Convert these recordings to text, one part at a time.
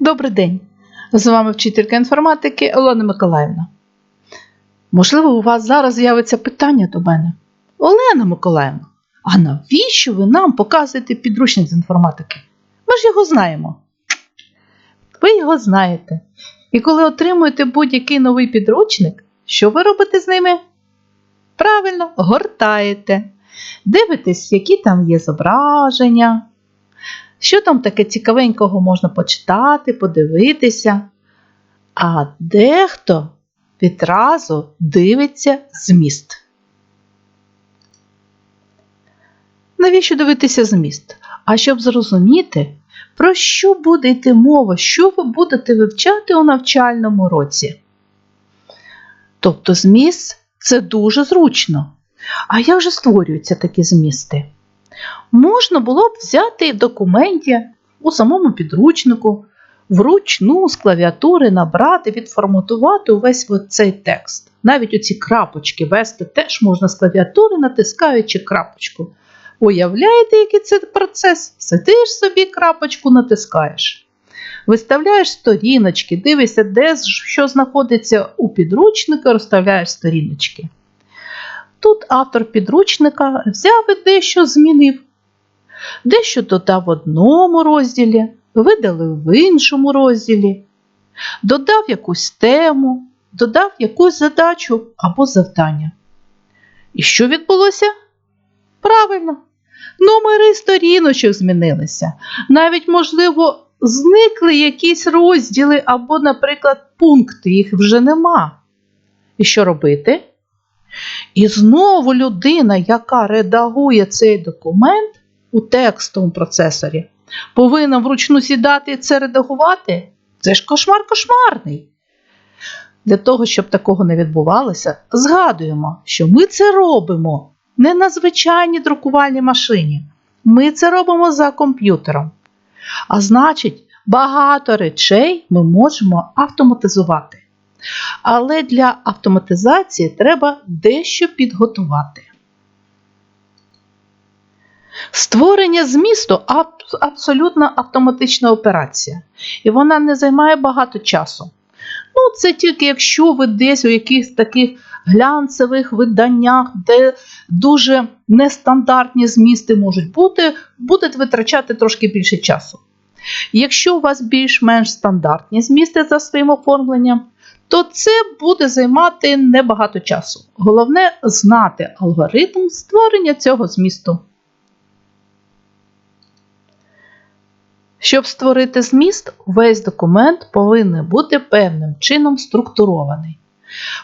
Добрий день! З вами вчителька інформатики Олена Миколаївна. Можливо, у вас зараз з'явиться питання до мене. Олена Миколаївна, а навіщо ви нам показуєте підручник з інформатики? Ми ж його знаємо. Ви його знаєте. І коли отримуєте будь-який новий підручник, що ви робите з ними? Правильно, гортаєте. Дивитесь, які там є зображення, що там таке цікавенького можна почитати, подивитися. А дехто відразу дивиться зміст. Навіщо дивитися зміст? А щоб зрозуміти, про що буде йти мова, що ви будете вивчати у навчальному році. Тобто зміст це дуже зручно. А як же створюються такі змісти? Можна було б взяти в документі у самому підручнику, вручну з клавіатури набрати, відформатувати увесь цей текст. Навіть оці крапочки вести теж можна з клавіатури, натискаючи крапочку. Уявляєте, який це процес? Сидиш собі, крапочку натискаєш. Виставляєш сторіночки, дивишся, де що знаходиться у підручнику, розставляєш сторіночки. Тут автор підручника взяв і дещо змінив. Дещо додав в одному розділі, видалив в іншому розділі, додав якусь тему, додав якусь задачу або завдання. І що відбулося? Правильно, номери сторіночок змінилися. Навіть, можливо, зникли якісь розділи або, наприклад, пункти, їх вже нема. І що робити? І знову людина, яка редагує цей документ у текстовому процесорі, повинна вручну сідати і це редагувати. Це ж кошмар кошмарний. Для того, щоб такого не відбувалося, згадуємо, що ми це робимо не на звичайній друкувальній машині. Ми це робимо за комп'ютером. А значить, багато речей ми можемо автоматизувати. Але для автоматизації треба дещо підготувати. Створення змісту абсолютно автоматична операція, і вона не займає багато часу. Ну, Це тільки якщо ви десь у якихось таких глянцевих виданнях, де дуже нестандартні змісти можуть бути, будете витрачати трошки більше часу. Якщо у вас більш-менш стандартні змісти за своїм оформленням, то це буде займати небагато часу. Головне знати алгоритм створення цього змісту. Щоб створити зміст, весь документ повинен бути певним чином структурований.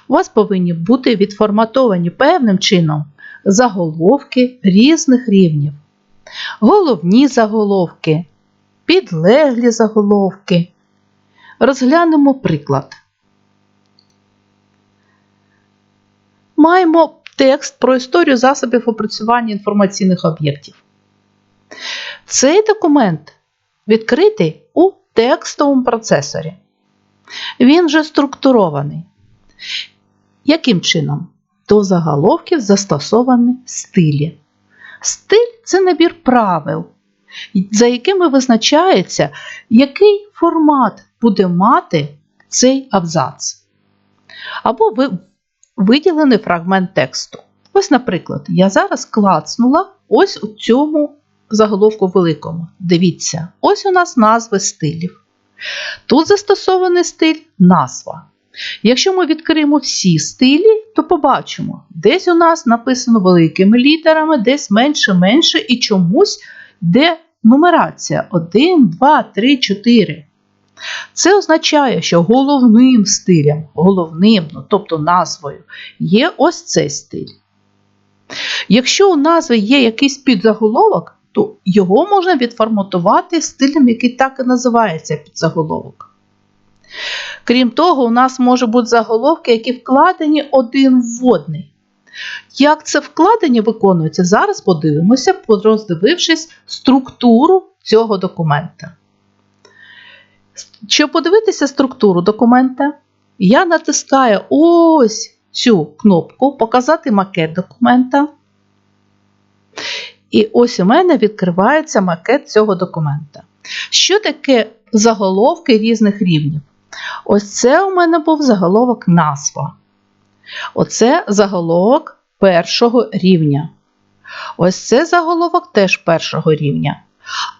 У вас повинні бути відформатовані певним чином заголовки різних рівнів, головні заголовки, підлеглі заголовки. Розглянемо приклад. Маємо текст про історію засобів опрацювання інформаційних об'єктів. Цей документ відкритий у текстовому процесорі. Він вже структурований. Яким чином? До заголовків застосовані стилі. Стиль це набір правил, за якими визначається, який формат буде мати цей абзац. Або виділений фрагмент тексту. Ось, наприклад, я зараз клацнула ось у цьому заголовку великому. Дивіться, ось у нас назви стилів. Тут застосований стиль назва. Якщо ми відкриємо всі стилі, то побачимо, десь у нас написано великими літерами, десь менше-менше і чомусь де нумерація 1, 2, 3, 4. Це означає, що головним стилем, головним, ну, тобто назвою, є ось цей стиль. Якщо у назви є якийсь підзаголовок, то його можна відформатувати стилем, який так і називається підзаголовок. Крім того, у нас може бути заголовки, які вкладені один вводний. Як це вкладення виконується, зараз подивимося, роздивившись структуру цього документа. Щоб подивитися структуру документа, я натискаю ось цю кнопку Показати макет документа. І ось у мене відкривається макет цього документа. Що таке заголовки різних рівнів. Ось це у мене був заголовок назва. Оце заголовок першого рівня. Ось це заголовок теж першого рівня.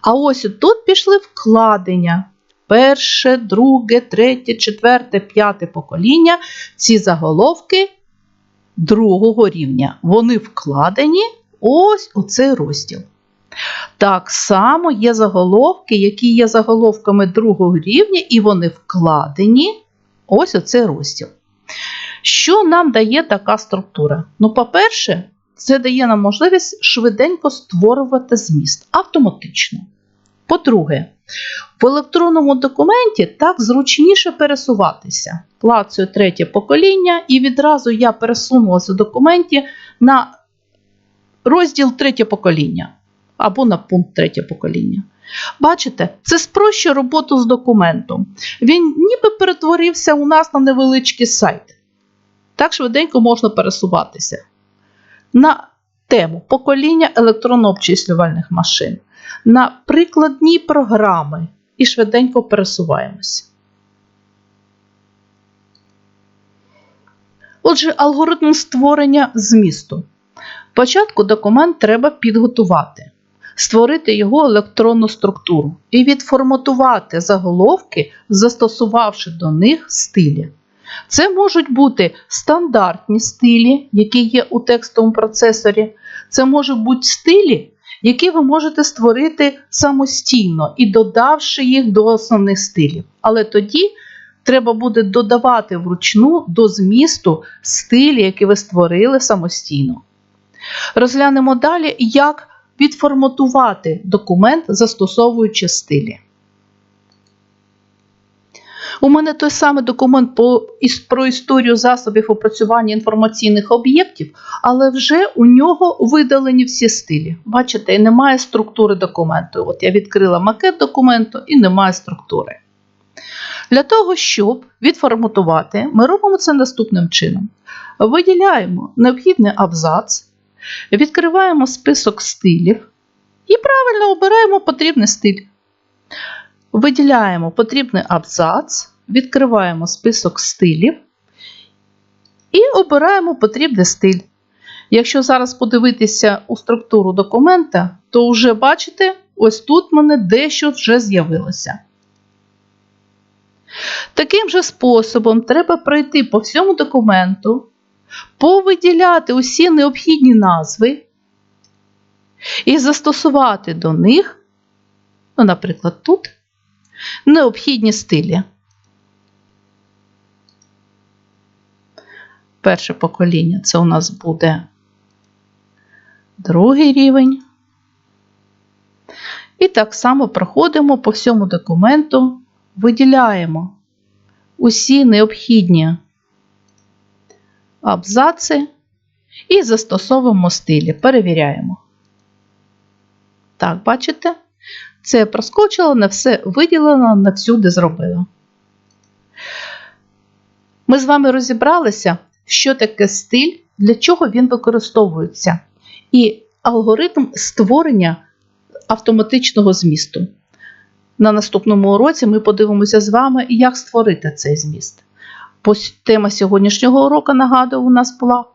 А ось тут пішли вкладення. Перше, друге, третє, четверте, п'яте покоління. Ці заголовки другого рівня. Вони вкладені ось у цей розділ. Так само є заголовки, які є заголовками другого рівня, і вони вкладені ось у цей розділ. Що нам дає така структура? Ну, по-перше, це дає нам можливість швиденько створювати зміст автоматично. По-друге, в електронному документі так зручніше пересуватися. Клацаю третє покоління, і відразу я пересунулася в документі на розділ третє покоління або на пункт третє покоління. Бачите, це спрощує роботу з документом. Він ніби перетворився у нас на невеличкий сайт. Так швиденько можна пересуватися. На тему покоління електронно-обчислювальних машин, на прикладні програми і швиденько пересуваємося. Отже, алгоритм створення змісту. Спочатку документ треба підготувати, створити його електронну структуру і відформатувати заголовки, застосувавши до них стилі. Це можуть бути стандартні стилі, які є у текстовому процесорі. Це можуть бути стилі, які ви можете створити самостійно і додавши їх до основних стилів. Але тоді треба буде додавати вручну до змісту стилі, які ви створили самостійно. Розглянемо далі, як відформатувати документ, застосовуючи стилі. У мене той самий документ по, про історію засобів опрацювання інформаційних об'єктів, але вже у нього видалені всі стилі. Бачите, і немає структури документу. От я відкрила макет документу і немає структури. Для того, щоб відформатувати, ми робимо це наступним чином: виділяємо необхідний абзац, відкриваємо список стилів і правильно обираємо потрібний стиль. Виділяємо потрібний абзац, відкриваємо список стилів і обираємо потрібний стиль. Якщо зараз подивитися у структуру документа, то вже бачите, ось тут в мене дещо вже з'явилося. Таким же способом треба пройти по всьому документу, повиділяти усі необхідні назви і застосувати до них, ну, наприклад, тут необхідні стилі. Перше покоління це у нас буде другий рівень. І так само проходимо по всьому документу, виділяємо усі необхідні абзаци і застосовуємо стилі, перевіряємо. Так, бачите? Це проскочило, на все виділено, на всюди зробило. Ми з вами розібралися, що таке стиль, для чого він використовується, і алгоритм створення автоматичного змісту. На наступному уроці ми подивимося з вами, як створити цей зміст. Тема сьогоднішнього уроку, нагадую, у нас була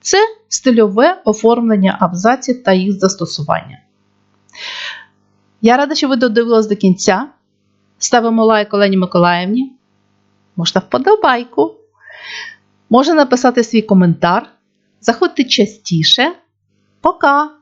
це стильове оформлення абзаців та їх застосування. Я рада, що ви додивились до кінця. Ставимо лайк Олені Миколаївні. Можна вподобайку. Можна написати свій коментар. Заходьте частіше. Пока!